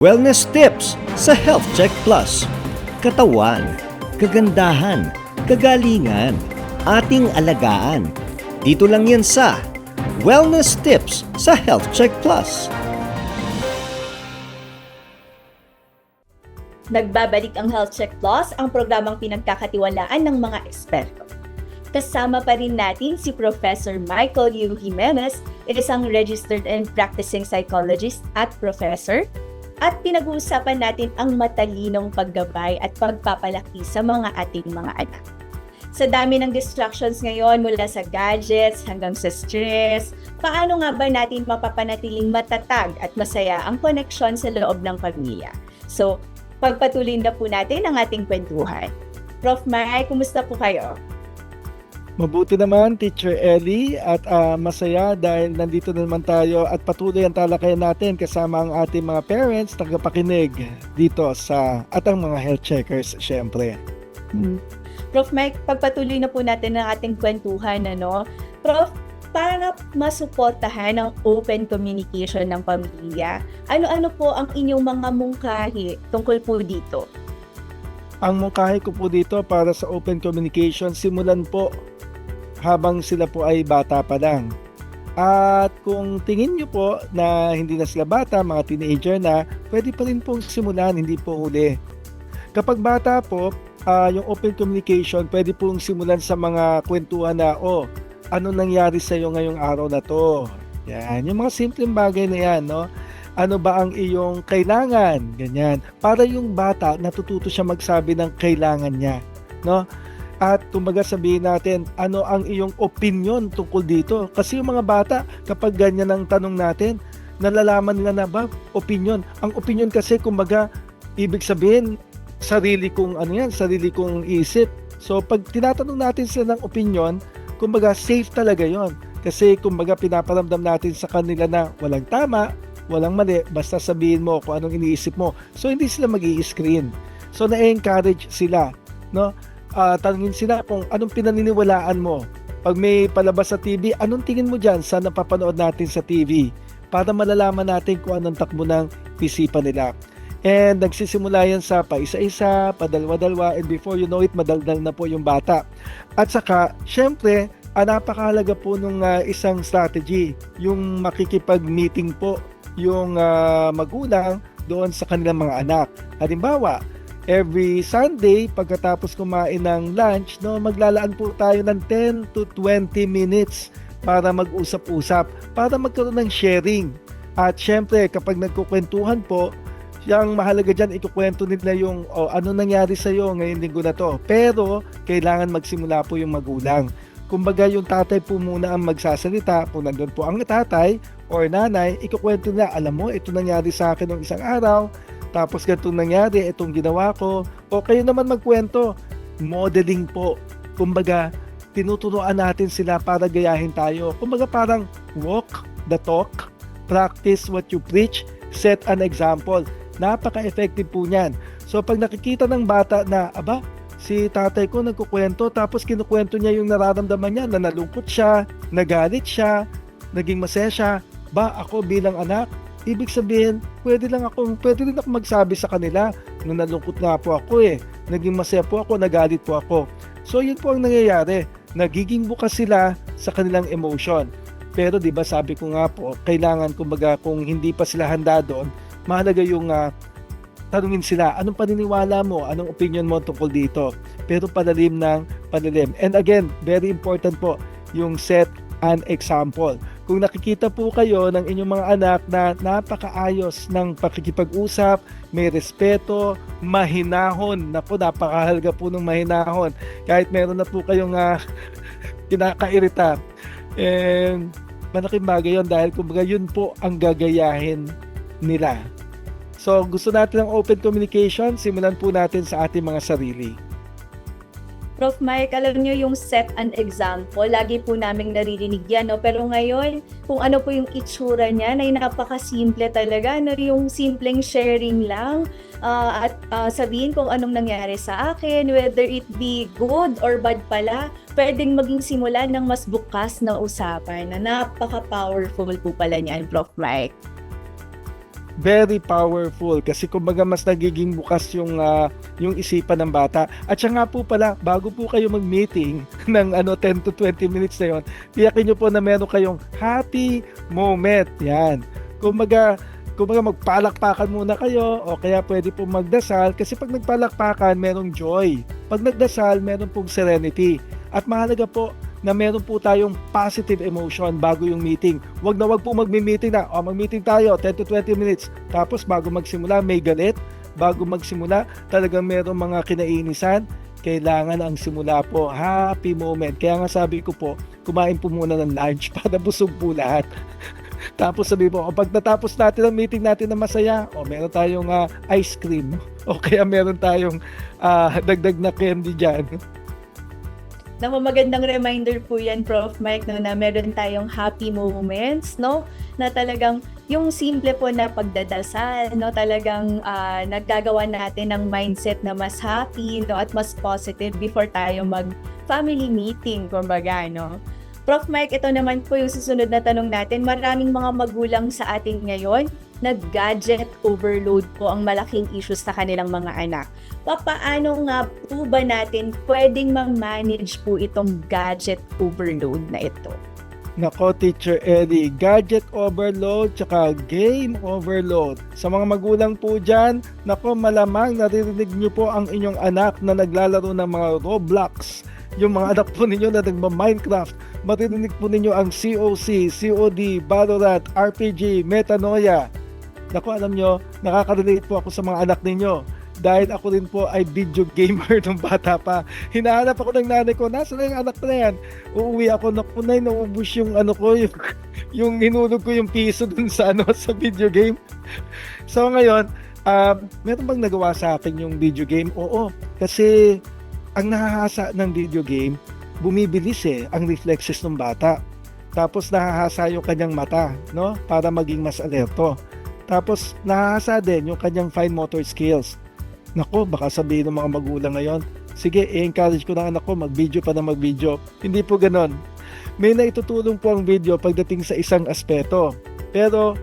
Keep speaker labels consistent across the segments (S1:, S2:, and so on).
S1: Wellness tips sa Health Check Plus. Katawan, kagandahan, kagalingan, ating alagaan. Dito lang yan sa Wellness tips sa Health Check Plus.
S2: Nagbabalik ang Health Check Plus, ang programang pinagkakatiwalaan ng mga eksperto. Kasama pa rin natin si Professor Michael U. Jimenez, isang registered and practicing psychologist at professor. At pinag-uusapan natin ang matalinong paggabay at pagpapalaki sa mga ating mga anak. Sa dami ng distractions ngayon mula sa gadgets hanggang sa stress, paano nga ba natin mapapanatiling matatag at masaya ang koneksyon sa loob ng pamilya? So, pagpatuloy na po natin ang ating kwentuhan. Prof. Mai, kumusta po kayo?
S3: Mabuti naman, Teacher Ellie, at ah, masaya dahil nandito na naman tayo at patuloy ang talakayan natin kasama ang ating mga parents, tagapakinig dito sa at ang mga health checkers, syempre.
S2: Prof. Mike, pagpatuloy na po natin ang ating kwentuhan, ano? Prof, para masuportahan ang open communication ng pamilya, ano-ano po ang inyong mga mungkahi tungkol po dito?
S3: Ang mungkahi ko po dito para sa open communication, simulan po habang sila po ay bata pa lang. At kung tingin nyo po na hindi na sila bata, mga teenager na, pwede pa rin pong simulan, hindi po huli. Kapag bata po, ah, yung open communication, pwede pong simulan sa mga kwentuhan na, oh, ano nangyari sa iyo ngayong araw na to? Yan, yung mga simpleng bagay na yan, no? Ano ba ang iyong kailangan? Ganyan. Para yung bata, natututo siya magsabi ng kailangan niya, no? At kumbaga sabihin natin, ano ang iyong opinion tungkol dito? Kasi yung mga bata, kapag ganyan ang tanong natin, nalalaman nila na ba opinion? Ang opinion kasi, kumbaga, ibig sabihin, sarili kong ano yan, sarili kong isip. So pag tinatanong natin sila ng opinion, kumbaga safe talaga yon Kasi kumbaga pinaparamdam natin sa kanila na walang tama, walang mali, basta sabihin mo kung anong iniisip mo. So hindi sila mag screen So na-encourage sila, no? Ah, tanungin sila kung anong pinaniniwalaan mo. Pag may palabas sa TV, anong tingin mo dyan sa napapanood natin sa TV? Para malalaman natin kung anong takbo ng isipan nila. And nagsisimula yan sa paisa-isa, padalwa-dalwa, and before you know it, madaldal na po yung bata. At saka, syempre, ah, napakahalaga po nung ah, isang strategy, yung makikipag-meeting po yung ah, magulang doon sa kanilang mga anak. Halimbawa, every Sunday, pagkatapos kumain ng lunch, no, maglalaan po tayo ng 10 to 20 minutes para mag-usap-usap, para magkaroon ng sharing. At syempre, kapag nagkukwentuhan po, yung mahalaga dyan, ikukwento nila yung oh, ano nangyari sa iyo ngayong linggo na to. Pero, kailangan magsimula po yung magulang. Kumbaga, yung tatay po muna ang magsasalita. Kung nandun po ang tatay or nanay, ikukwento nila, alam mo, ito nangyari sa akin ng isang araw, tapos ganitong nangyari, itong ginawa ko. O kayo naman magkwento. Modeling po. Kumbaga, tinuturuan natin sila para gayahin tayo. Kumbaga parang walk the talk, practice what you preach, set an example. Napaka-effective po niyan. So pag nakikita ng bata na, aba, si tatay ko nagkukwento tapos kinukwento niya yung nararamdaman niya na nalungkot siya, nagalit siya, naging masaya siya, ba ako bilang anak, ibig sabihin, pwede lang ako, pwede rin ako magsabi sa kanila na nalungkot nga po ako eh, naging masaya po ako, nagalit po ako. So yun po ang nangyayari, nagiging bukas sila sa kanilang emotion. Pero 'di ba sabi ko nga po, kailangan kumbaga kung hindi pa sila handa doon, mahalaga yung ah, tanungin sila, anong paniniwala mo, anong opinion mo tungkol dito. Pero palalim ng palalim. And again, very important po, yung set an example. Kung nakikita po kayo ng inyong mga anak na napakaayos ng pakikipag-usap, may respeto, mahinahon, naku, napakahalaga po ng mahinahon. Kahit meron na po kayong uh, kinakairita. And malaking bagay yun dahil kumbaga yun po ang gagayahin nila. So gusto natin ng open communication, simulan po natin sa ating mga sarili.
S2: Prof. Mike, alam niyo yung set an example, lagi po naming naririnig yan, no? Pero ngayon, kung ano po yung itsura niya, ay napakasimple talaga, no? Yung simpleng sharing lang, ah, at ah, sabihin kung anong nangyari sa akin, whether it be good or bad pala, pwedeng maging simula ng mas bukas na usapan na napaka-powerful po pala niyan, Prof. Mike.
S3: Very powerful kasi kumbaga mas nagiging bukas yung ah, yung isipan ng bata. At siya nga po pala, bago po kayo mag-meeting ng ano 10 to 20 minutes na yon, tiyakin nyo po na meron kayong happy moment. Yan. Kumbaga, kumbaga magpalakpakan muna kayo o kaya pwede po magdasal kasi pag nagpalakpakan, merong joy. Pag nagdasal, meron pong serenity. At mahalaga po na meron po tayong positive emotion bago yung meeting. Wag na wag po magmi-meeting na, o mag-meeting tayo 10 to 20 minutes. Tapos bago magsimula, may galit. Bago magsimula, talagang meron mga kinainisan. Kailangan ang simula po, happy moment. Kaya nga sabi ko po, kumain po muna ng lunch para busog po lahat. Tapos sabi po, o pag natapos natin ang meeting natin na masaya, o meron tayong ah, ice cream, o kaya meron tayong ah, dagdag na candy dyan.
S2: Naku, magandang reminder po yan, Prof. Mike, no, na meron tayong happy moments, no? Na talagang yung simple po na pagdadasal, no? Talagang ah, naggagawa natin ng mindset na mas happy, no? At mas positive before tayo mag-family meeting, kumbaga, no? Prof. Mike, ito naman po yung susunod na tanong natin. Maraming mga magulang sa atin ngayon, nag-gadget overload po ang malaking issue sa kanilang mga anak. Papaano nga po ba natin pwedeng ma-manage po itong gadget overload na ito?
S3: Nako, Teacher Eddie, gadget overload tsaka game overload. Sa mga magulang po dyan, nako malamang naririnig nyo po ang inyong anak na naglalaro ng mga Roblox. Yung mga anak po ninyo na nagma-Minecraft, maririnig po ninyo ang COC, COD, Valorant, RPG, Metanoia. Nako, alam nyo, nakaka-relate po ako sa mga anak ninyo dahil ako rin po ay video gamer nung bata pa. Hinahanap ako ng nanay ko, nasa na yung anak na yan? Uuwi ako, naku na naubos yung ano ko, yung, yung hinulog ko yung piso dun sa ano sa video game. So ngayon, um, meron bang nagawa sa akin yung video game? Oo, kasi ang nahahasa ng video game, bumibilis eh ang reflexes ng bata. Tapos nahahasa yung kanyang mata, no? Para maging mas alerto. Tapos nahahasa din yung kanyang fine motor skills. Nako, baka sabihin ng mga magulang ngayon, sige, i-encourage ko ng anak ko, mag-video pa na mag-video. Hindi po ganon. May naitutulong po ang video pagdating sa isang aspeto. Pero,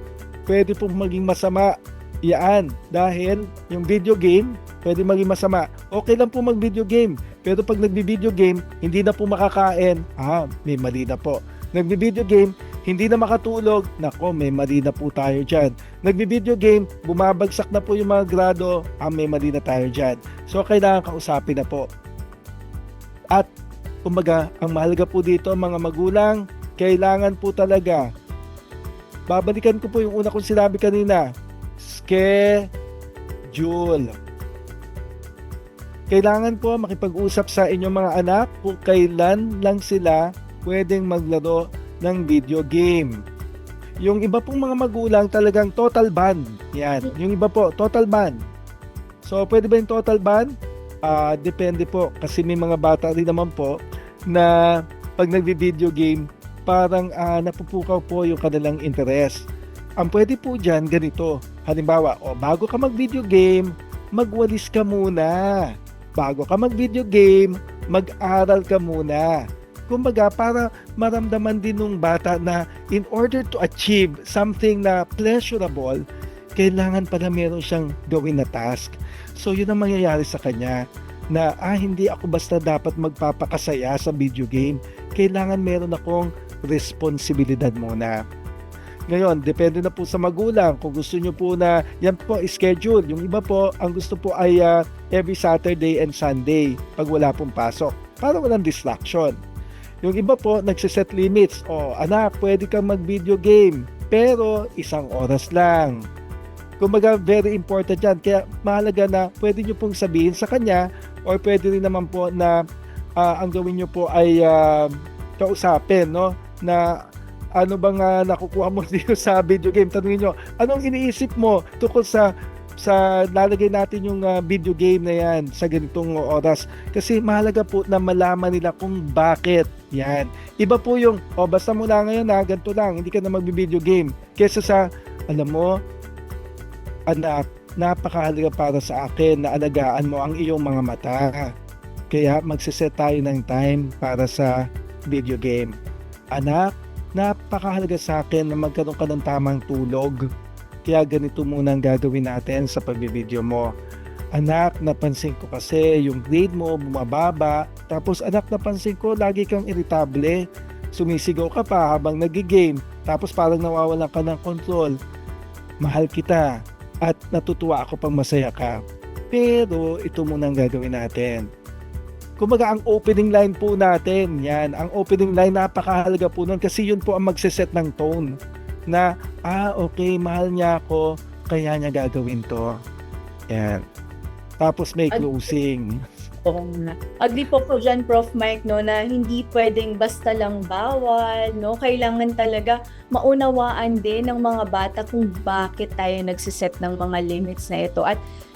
S3: pwede pong maging masama Iyaan, dahil yung video game, pwede maging masama. Okay lang po mag-video game, pero pag nagbi-video game, hindi na po makakain, ah, may mali na po. Nagbi-video game, hindi na makatulog, nako, may mali na po tayo dyan. Nagbi-video game, bumabagsak na po yung mga grado, ah, may mali na tayo dyan. So, kailangan kausapin na po. At, kumbaga, ang mahalaga po dito, mga magulang, kailangan po talaga, babalikan ko po yung una kong sinabi kanina, schedule. Kailangan po makipag-usap sa inyong mga anak kung kailan lang sila pwedeng maglaro ng video game. Yung iba pong mga magulang talagang total ban. Yan. Yung iba po, total ban. So, pwede ba yung total ban? Ah, depende po. Kasi may mga bata rin naman po na pag nagvi-video game, parang ah, napupukaw po yung kanilang interest. Ang pwede po dyan, ganito. Halimbawa, o bago ka mag-video game, magwalis ka muna. Bago ka mag-video game, mag-aral ka muna. Kumbaga, para maramdaman din ng bata na in order to achieve something na pleasurable, kailangan pala meron siyang gawin na task. So, yun ang mangyayari sa kanya na ah, hindi ako basta dapat magpapakasaya sa video game. Kailangan meron akong responsibilidad muna. Ngayon, depende na po sa magulang. Kung gusto nyo po na, yan po, schedule. Yung iba po, ang gusto po ay ah, every Saturday and Sunday pag wala pong pasok. Para walang distraction. Yung iba po, nagsiset limits. O, anak, pwede kang mag-video game. Pero, isang oras lang. Kumbaga, very important yan. Kaya, mahalaga na pwede nyo pong sabihin sa kanya or pwede rin naman po na ah, ang gawin nyo po ay ah, kausapin, no? Na ano bang ah, nakukuha mo dito sa video game? Tanungin nyo, anong iniisip mo tungkol sa sa lalagay natin yung ah, video game na yan sa ganitong oras kasi mahalaga po na malaman nila kung bakit yan iba po yung o basta mula ngayon na ganito lang hindi ka na magbi-video game kesa sa alam mo anak napakahalaga para sa akin na alagaan mo ang iyong mga mata kaya magsiset tayo ng time para sa video game anak napakahalaga sa akin na magkaroon ka ng tamang tulog. Kaya ganito muna ang gagawin natin sa pagbibideo mo. Anak, napansin ko kasi yung grade mo bumababa. Tapos anak, napansin ko lagi kang irritable. Sumisigaw ka pa habang nagigame. Tapos parang nawawalan ka ng control. Mahal kita at natutuwa ako pang masaya ka. Pero ito muna ang gagawin natin. Kumbaga ang opening line po natin, yan, ang opening line napakahalaga po nun kasi yun po ang magsiset ng tone na, ah okay, mahal niya ako, kaya niya gagawin to. Yan. Tapos may
S2: Ag-
S3: closing.
S2: Oo nga. Agree po po dyan, Prof. Mike, no, na hindi pwedeng basta lang bawal, no? Kailangan talaga maunawaan din ng mga bata kung bakit tayo nagsiset ng mga limits na ito. At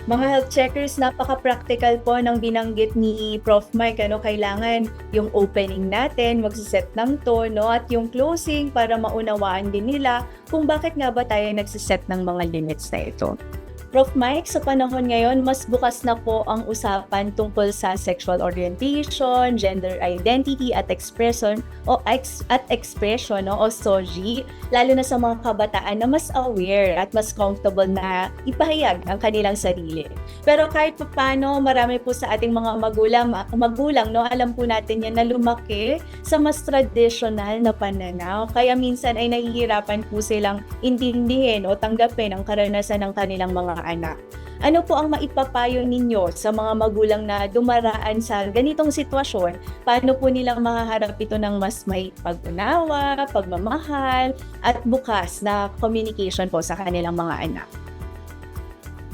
S2: mga health checkers, napaka-practical po ng binanggit ni Prof. Mike, ano, kailangan yung opening natin, magsiset ng tone, no? At yung closing para maunawaan din nila kung bakit nga ba tayo nagsiset ng mga limits na ito. Prof. Mike, sa panahon ngayon, mas bukas na po ang usapan tungkol sa sexual orientation, gender identity at expression o ex, at expression no, o SOGI, lalo na sa mga kabataan na mas aware at mas comfortable na ipahayag ang kanilang sarili. Pero kahit pa paano, marami po sa ating mga magulang, magulang, no, alam po natin yan na lumaki sa mas traditional na pananaw. Kaya minsan ay nahihirapan po silang intindihin o tanggapin ang karanasan ng kanilang mga anak. Ano po ang maipapayo ninyo sa mga magulang na dumaraan sa ganitong sitwasyon? Paano po nilang makaharap ito ng mas may pag-unawa, pagmamahal, at bukas na communication po sa kanilang mga anak?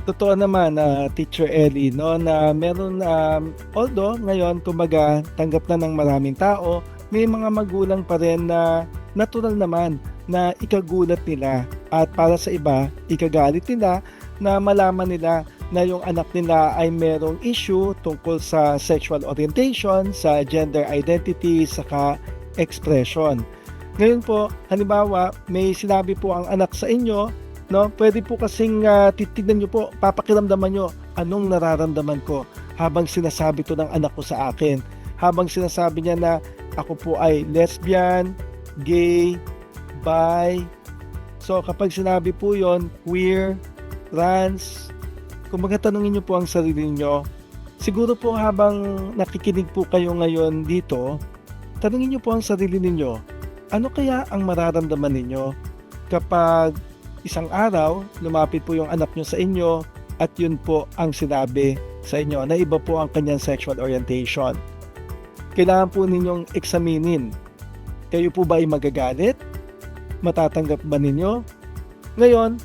S3: Totoo naman na Teacher Ellie no na meron um, although ngayon kumbaga tanggap na ng maraming tao, may mga magulang pa rin na natural naman na ikagulat nila at para sa iba ikagalit nila na malaman nila na yung anak nila ay merong issue tungkol sa sexual orientation, sa gender identity, saka expression. Ngayon po, halimbawa, may sinabi po ang anak sa inyo, no? Pwede po kasing uh, titignan nyo po, papakiramdaman nyo anong nararamdaman ko habang sinasabi to ng anak ko sa akin. Habang sinasabi niya na ako po ay lesbian, gay, bi. So kapag sinabi po yon queer, trans, kumbaga tanungin nyo po ang sarili nyo. Siguro po habang nakikinig po kayo ngayon dito, tanungin nyo po ang sarili ninyo, ano kaya ang mararamdaman ninyo kapag isang araw lumapit po yung anak nyo sa inyo at yun po ang sinabi sa inyo na iba po ang kanyang sexual orientation. Kailangan po ninyong eksaminin. Kayo po ba ay magagalit? Matatanggap ba ninyo? Ngayon,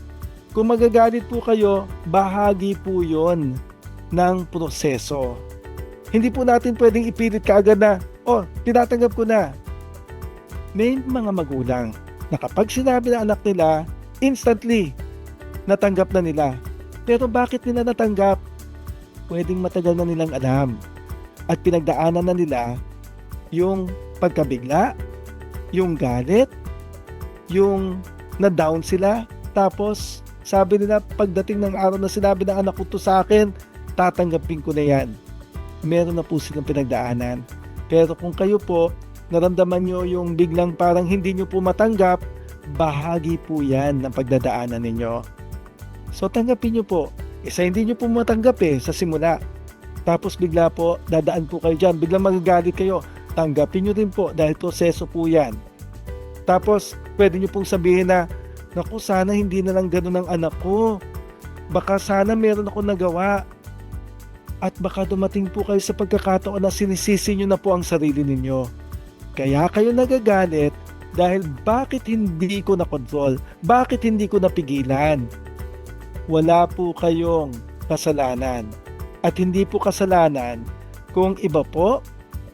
S3: kung magagalit po kayo, bahagi po yon ng proseso. Hindi po natin pwedeng ipilit kaagad na, oh, tinatanggap ko na. May mga magulang na kapag sinabi ng anak nila, instantly, natanggap na nila. Pero bakit nila natanggap? Pwedeng matagal na nilang alam. At pinagdaanan na nila yung pagkabigla, yung galit, yung na-down sila, tapos sabi nila pagdating ng araw na sinabi ng anak ko to sa akin, tatanggapin ko na yan. Meron na po silang pinagdaanan. Pero kung kayo po, naramdaman nyo yung biglang parang hindi nyo po matanggap, bahagi po yan ng pagdadaanan ninyo. So tanggapin nyo po. Isa hindi nyo po matanggap eh sa simula. Tapos bigla po, dadaan po kayo dyan. Biglang magagalit kayo. Tanggapin nyo rin po dahil proseso po yan. Tapos pwede nyo pong sabihin na, Naku, sana hindi na lang ganun ang anak ko. Baka sana meron ako nagawa. At baka dumating po kayo sa pagkakataon na sinisisi nyo na po ang sarili ninyo. Kaya kayo nagagalit dahil bakit hindi ko na-control? Bakit hindi ko napigilan? Wala po kayong kasalanan. At hindi po kasalanan kung iba po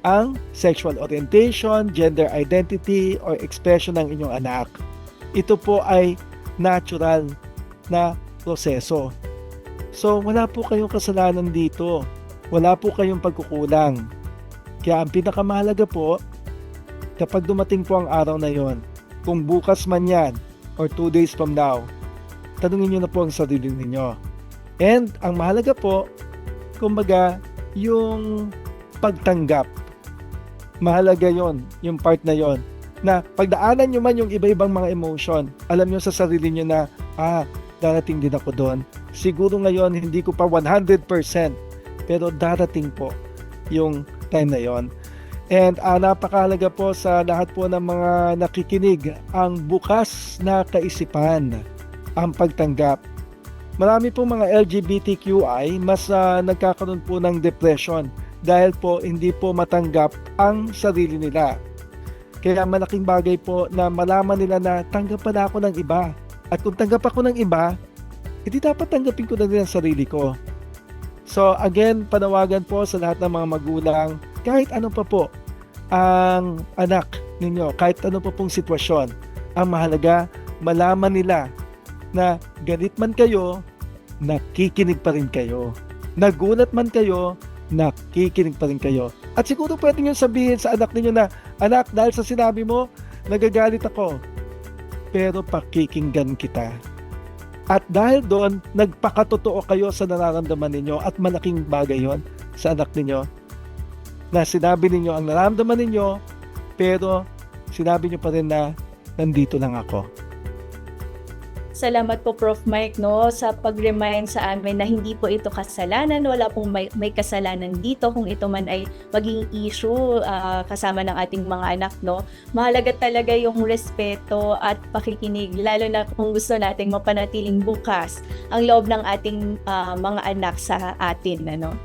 S3: ang sexual orientation, gender identity, or expression ng inyong anak ito po ay natural na proseso. So wala po kayong kasalanan dito. Wala po kayong pagkukulang. Kaya ang pinakamahalaga po, kapag dumating po ang araw na yon, kung bukas man yan, or two days from now, tanungin nyo na po ang sarili ninyo. And ang mahalaga po, kumbaga, yung pagtanggap. Mahalaga yon yung part na yon na pagdaanan nyo man yung iba-ibang mga emotion, alam nyo sa sarili nyo na, ah, darating din ako doon. Siguro ngayon hindi ko pa 100% pero darating po yung time na yon. And uh, napakahalaga po sa lahat po ng mga nakikinig ang bukas na kaisipan, ang pagtanggap. Marami po mga LGBTQI mas ah, nagkakaroon po ng depression dahil po hindi po matanggap ang sarili nila. Kaya malaking bagay po na malaman nila na tanggap pala ako ng iba. At kung tanggap ako ng iba, hindi dapat tanggapin ko na din ang sarili ko. So again, panawagan po sa lahat ng mga magulang, kahit ano pa po ang anak ninyo, kahit ano pa pong sitwasyon, ang mahalaga, malaman nila na galit man kayo, nakikinig pa rin kayo. Nagulat man kayo, nakikinig pa rin kayo. At siguro pwede nyo sabihin sa anak ninyo na, anak, dahil sa sinabi mo, nagagalit ako. Pero pakikinggan kita. At dahil doon, nagpakatotoo kayo sa nararamdaman ninyo at malaking bagay yon sa anak ninyo na sinabi ninyo ang nararamdaman ninyo pero sinabi nyo pa rin na nandito lang ako.
S2: Salamat po Prof. Mike no sa pag-remind sa amin na hindi po ito kasalanan, wala pong may, may kasalanan dito kung ito man ay maging issue ah, kasama ng ating mga anak no. Mahalaga talaga yung respeto at pakikinig lalo na kung gusto nating mapanatiling bukas ang loob ng ating ah, mga anak sa atin ano.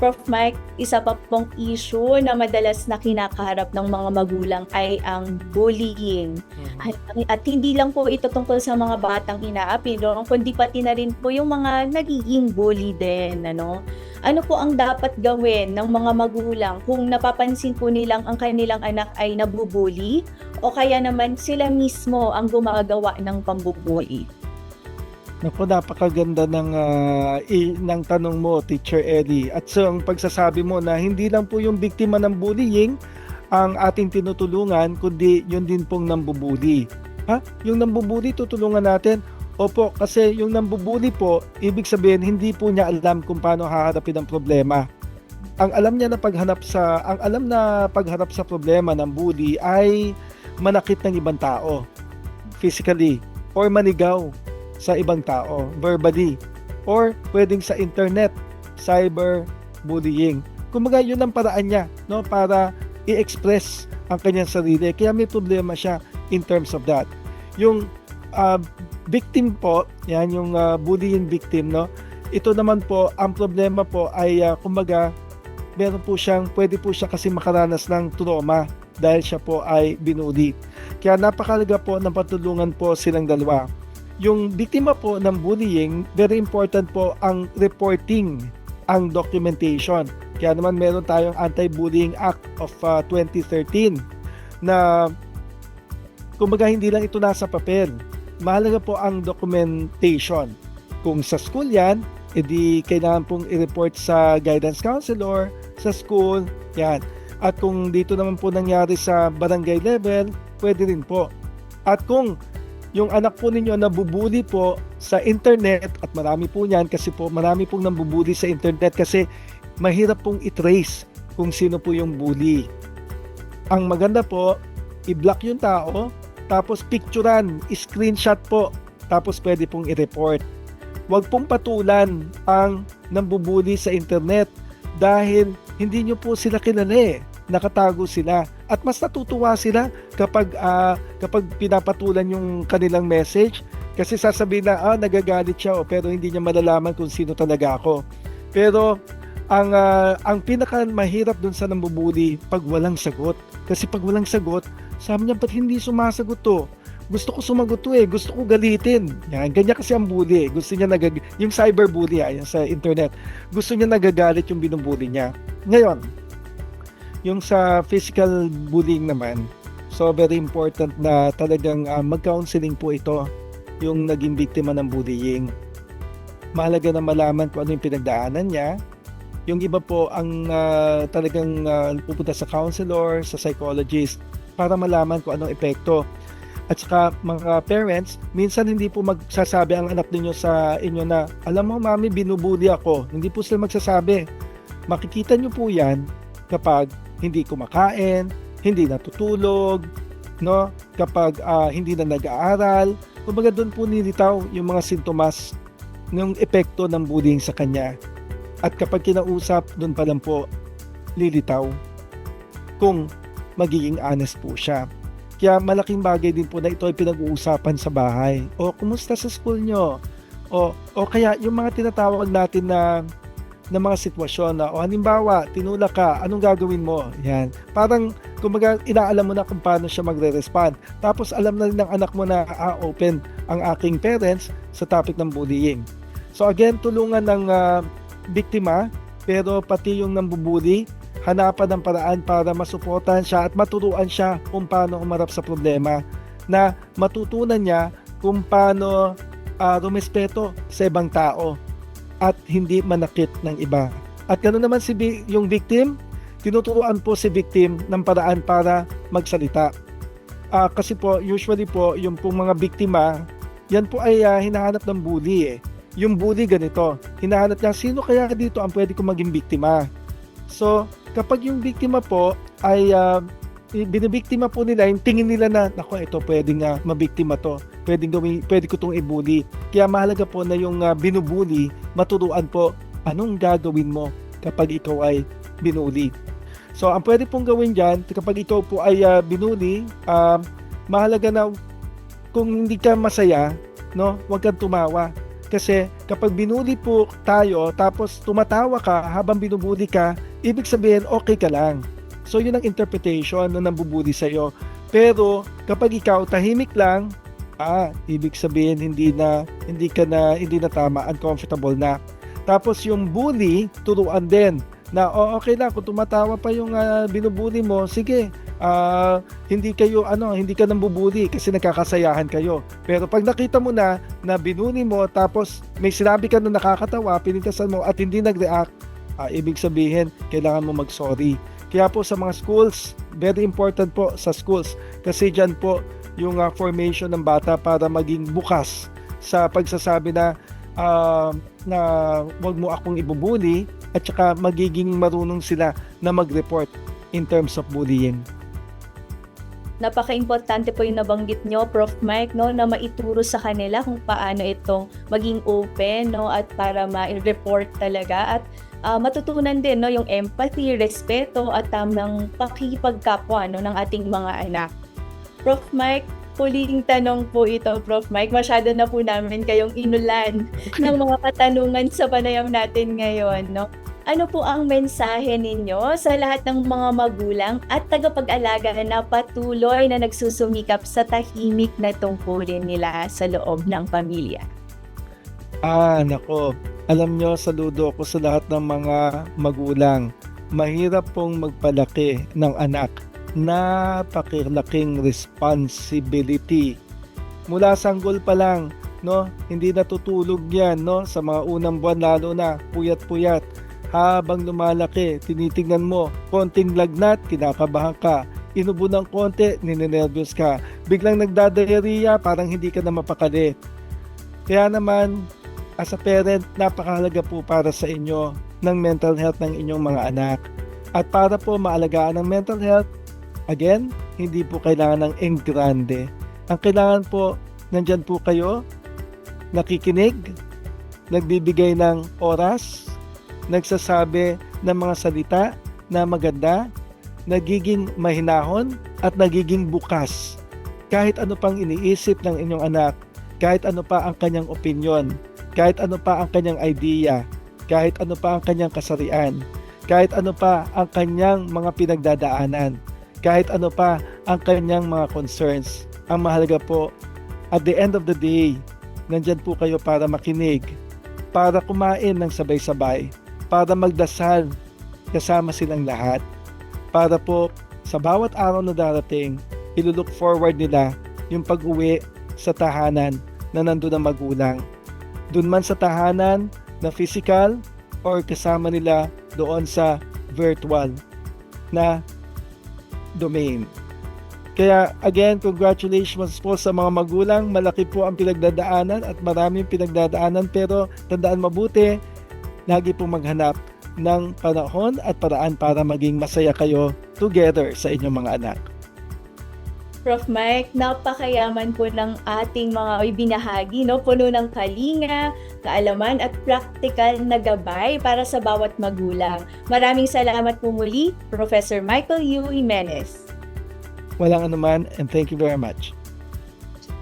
S2: Prof. Mike, isa pa pong issue na madalas na kinakaharap ng mga magulang ay ang bullying. At, at hindi lang po ito tungkol sa mga batang inaapi, no? kundi pati na rin po yung mga nagiging bully din. Ano? ano po ang dapat gawin ng mga magulang kung napapansin po nilang ang kanilang anak ay nabubuli o kaya naman sila mismo ang gumagawa ng pambubuli?
S3: Naku, napakaganda ng, ah, i- ng tanong mo, Teacher Ellie. At so, ang pagsasabi mo na hindi lang po yung biktima ng bullying ang ating tinutulungan, kundi yun din pong nambubuli. Ha? Yung nambubuli, tutulungan natin. Opo, kasi yung nambubuli po, ibig sabihin, hindi po niya alam kung paano haharapin ang problema. Ang alam niya na paghanap sa, ang alam na pagharap sa problema ng bully ay manakit ng ibang tao. Physically, or manigaw sa ibang tao verbally or pwedeng sa internet cyber bullying. Kumbaga yun ang paraan niya no para i-express ang kanyang sarili. Kaya may problema siya in terms of that. Yung ah, victim po yan yung ah, bullying victim no ito naman po ang problema po ay ah, kumbaga meron po siyang pwede po siya kasi makaranas ng trauma dahil siya po ay binuli kaya napakalaga po ng patulungan po silang dalawa yung biktima po ng bullying, very important po ang reporting, ang documentation. Kaya naman meron tayong Anti-Bullying Act of uh, 2013 na kumbaga hindi lang ito nasa papel. Mahalaga po ang documentation. Kung sa school yan, edi kailangan pong i-report sa guidance counselor, sa school, yan. At kung dito naman po nangyari sa barangay level, pwede rin po. At kung yung anak po ninyo nabubuli po sa internet at marami po niyan kasi po marami pong nambubuli sa internet kasi mahirap pong i-trace kung sino po yung bully. Ang maganda po, i-block yung tao, tapos picturean, screenshot po, tapos pwede pong i-report. Huwag pong patulan ang nambubuli sa internet dahil hindi nyo po sila kilala eh. Nakatago sila. At mas natutuwa sila kapag ah, kapag pinapatulan yung kanilang message kasi sasabihin na ah nagagalit siya oh, pero hindi niya malalaman kung sino talaga ako. Pero ang ah, ang pinaka mahirap dun sa nambubuli pag walang sagot. Kasi pag walang sagot, sabi niya ba't hindi sumasagot to? Gusto ko sumagot to eh, gusto ko galitin. Yan, ganyan kasi ang bully eh. Gusto niya nagag yung cyberbully ah, yung sa internet. Gusto niya nagagalit yung binubuli niya. Ngayon, yung sa physical bullying naman, so very important na talagang ah, mag-counseling po ito yung naging biktima ng bullying. Mahalaga na malaman kung ano yung pinagdaanan niya. Yung iba po ang ah, talagang ah, pupunta sa counselor, sa psychologist para malaman kung anong epekto. At saka mga parents, minsan hindi po magsasabi ang anak ninyo sa inyo na, alam mo mami, binubuli ako. Hindi po sila magsasabi. Makikita nyo po yan kapag hindi kumakain, hindi natutulog, no? Kapag ah, hindi na nag-aaral, Kumbaga doon po nilitaw yung mga sintomas ng epekto ng bullying sa kanya. At kapag kinausap, doon pa lang po lilitaw kung magiging honest po siya. Kaya malaking bagay din po na ito ay pinag-uusapan sa bahay. O kumusta sa school nyo? O, o kaya yung mga tinatawag natin na na mga sitwasyon na o halimbawa tinulak ka anong gagawin mo? Yan. Parang kumbaga inaalam mo na kung paano siya magre-respond. Tapos alam na rin ng anak mo na ah, open ang aking parents sa topic ng bullying. So again tulungan ng ah, biktima pero pati yung nambubuli hanapan ng paraan para masuportahan siya at maturuan siya kung paano umarap sa problema na matutunan niya kung paano ah, rumespeto sa ibang tao at hindi manakit ng iba. At ganoon naman si yung victim, tinuturuan po si victim ng paraan para magsalita. Ah, kasi po, usually po, yung pong mga biktima, yan po ay ah, hinahanap ng bully eh. Yung bully ganito, hinahanap niya, sino kaya dito ang pwede kong maging biktima? So, kapag yung biktima po ay i- binibiktima po nila, yung tingin nila na, nako, ito pwedeng nga mabiktima to. Pwedeng gawin, pwede ko itong i-bully. Kaya mahalaga po na yung ah, binubuli, maturuan po anong gagawin mo kapag ikaw ay binuli. So, ang pwede pong gawin dyan, kapag ikaw po ay ah, binuli, um, mahalaga na kung hindi ka masaya, no, huwag kang tumawa. Kasi kapag binuli po tayo, tapos tumatawa ka habang binubuli ka, ibig sabihin okay ka lang. So yun ang interpretation ng nambubuli sa'yo. Pero kapag ikaw tahimik lang, ah, ibig sabihin hindi na hindi ka na hindi na tama, uncomfortable na. Tapos yung bully, turuan din na oh, okay lang kung tumatawa pa yung ah, binubuli mo, sige. ah, hindi kayo ano, hindi ka nang bubuli kasi nagkakasayahan kayo. Pero pag nakita mo na na binuli mo tapos may sinabi ka na nakakatawa, pinintasan mo at hindi nag-react, ah, ibig sabihin kailangan mo mag-sorry. Kaya po sa mga schools, very important po sa schools kasi dyan po yung ah, formation ng bata para maging bukas sa pagsasabi na ah, na wag mo akong ibubuli at saka magiging marunong sila na mag-report in terms of bullying.
S2: Napaka-importante po yung nabanggit nyo, Prof. Mike, no, na maituro sa kanila kung paano itong maging open, no, at para ma-report talaga at ah, matutunan din, no, yung empathy, respeto, at tamang pakikipagkapwa, no, ng ating mga anak. Prof. Mike, huling tanong po ito, Prof. Mike. Masyado na po namin kayong inulan ng mga katanungan sa panayam natin ngayon, no? Ano po ang mensahe ninyo sa lahat ng mga magulang at tagapag-alaga na patuloy na nagsusumikap sa tahimik na tungkulin nila sa loob ng pamilya?
S3: Ah, nako. Alam nyo, saludo ko sa lahat ng mga magulang. Mahirap pong magpalaki ng anak. Napakilaking responsibility. Mula sanggol pa lang, no? Hindi natutulog yan, no? Sa mga unang buwan lalo na, puyat-puyat. Habang lumalaki, tinitingnan mo, konting lagnat, kinakabahan ka. Inubo ng konti, ninenervyos ka. Biglang nagdadayariya, parang hindi ka na mapakali. Kaya naman, as a parent, napakahalaga po para sa inyo ng mental health ng inyong mga anak. At para po maalagaan ng mental health, again, hindi po kailangan ng enggrande. Ang kailangan po, nandyan po kayo, nakikinig, nagbibigay ng oras, nagsasabi ng mga salita na maganda, nagiging mahinahon at nagiging bukas. Kahit ano pang iniisip ng inyong anak, kahit ano pa ang kanyang opinion, kahit ano pa ang kanyang idea, kahit ano pa ang kanyang kasarian, kahit ano pa ang kanyang mga pinagdadaanan, kahit ano pa ang kanyang mga concerns. Ang mahalaga po, at the end of the day, nandyan po kayo para makinig, para kumain ng sabay-sabay, para magdasal kasama silang lahat, para po sa bawat araw na darating, ilulook forward nila yung pag-uwi sa tahanan na nandun ang magulang. Doon man sa tahanan na physical or kasama nila doon sa virtual na domain. Kaya again, congratulations po sa mga magulang. Malaki po ang pinagdadaanan at maraming pinagdadaanan pero tandaan mabuti, lagi po maghanap ng panahon at paraan para maging masaya kayo together sa inyong mga anak.
S2: Prof. Mike, napakayaman po ng ating mga ibinahagi, no? Puno ng kalinga, kaalaman at practical na gabay para sa bawat magulang. Maraming salamat po muli, Professor Michael U. Jimenez.
S3: Walang anuman and thank you very much.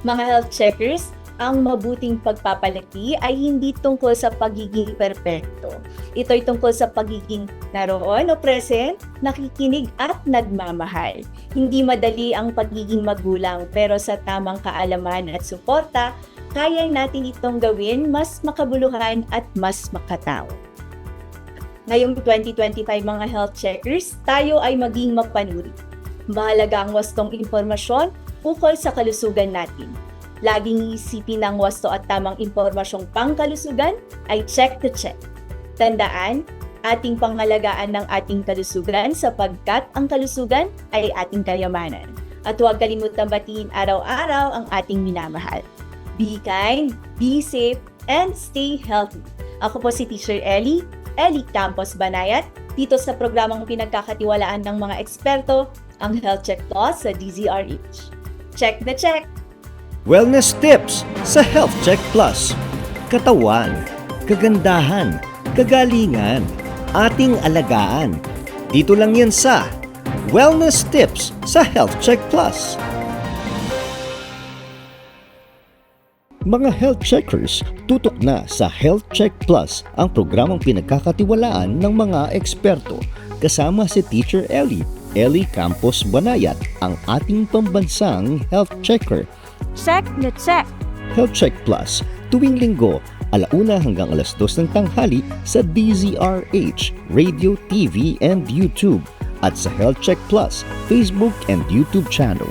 S2: Mga health checkers, ang mabuting pagpapalaki ay hindi tungkol sa pagiging perpekto. Ito'y tungkol sa pagiging naroon o present, nakikinig at nagmamahal. Hindi madali ang pagiging magulang pero sa tamang kaalaman at suporta, kaya natin itong gawin mas makabuluhan at mas makatao. Ngayong 2025 mga health checkers, tayo ay maging mapanuri. Mahalaga ang wastong impormasyon ukol sa kalusugan natin. Laging isipin ng wasto at tamang impormasyong pangkalusugan ay check to check. Tandaan, ating pangalagaan ng ating kalusugan sapagkat ang kalusugan ay ating kayamanan. At huwag kalimutang batiin araw-araw ang ating minamahal. Be kind, be safe, and stay healthy. Ako po si Teacher Ellie, Ellie Campos Banayat, dito sa programang pinagkakatiwalaan ng mga eksperto, ang Health Check Plus sa DZRH. Check the check!
S1: Wellness tips sa Health Check Plus. Katawan, kagandahan, kagalingan, ating alagaan. Dito lang yan sa Wellness tips sa Health Check Plus. Mga health checkers, tutok na sa Health Check Plus ang programang pinagkakatiwalaan ng mga eksperto. Kasama si Teacher Ellie, Ellie Campos Banayat, ang ating pambansang health checker
S4: Check na check!
S1: Health Check Plus tuwing linggo, alauna hanggang alas dos ng tanghali sa DZRH, Radio, TV, and YouTube at sa Health Check Plus, Facebook and YouTube channel.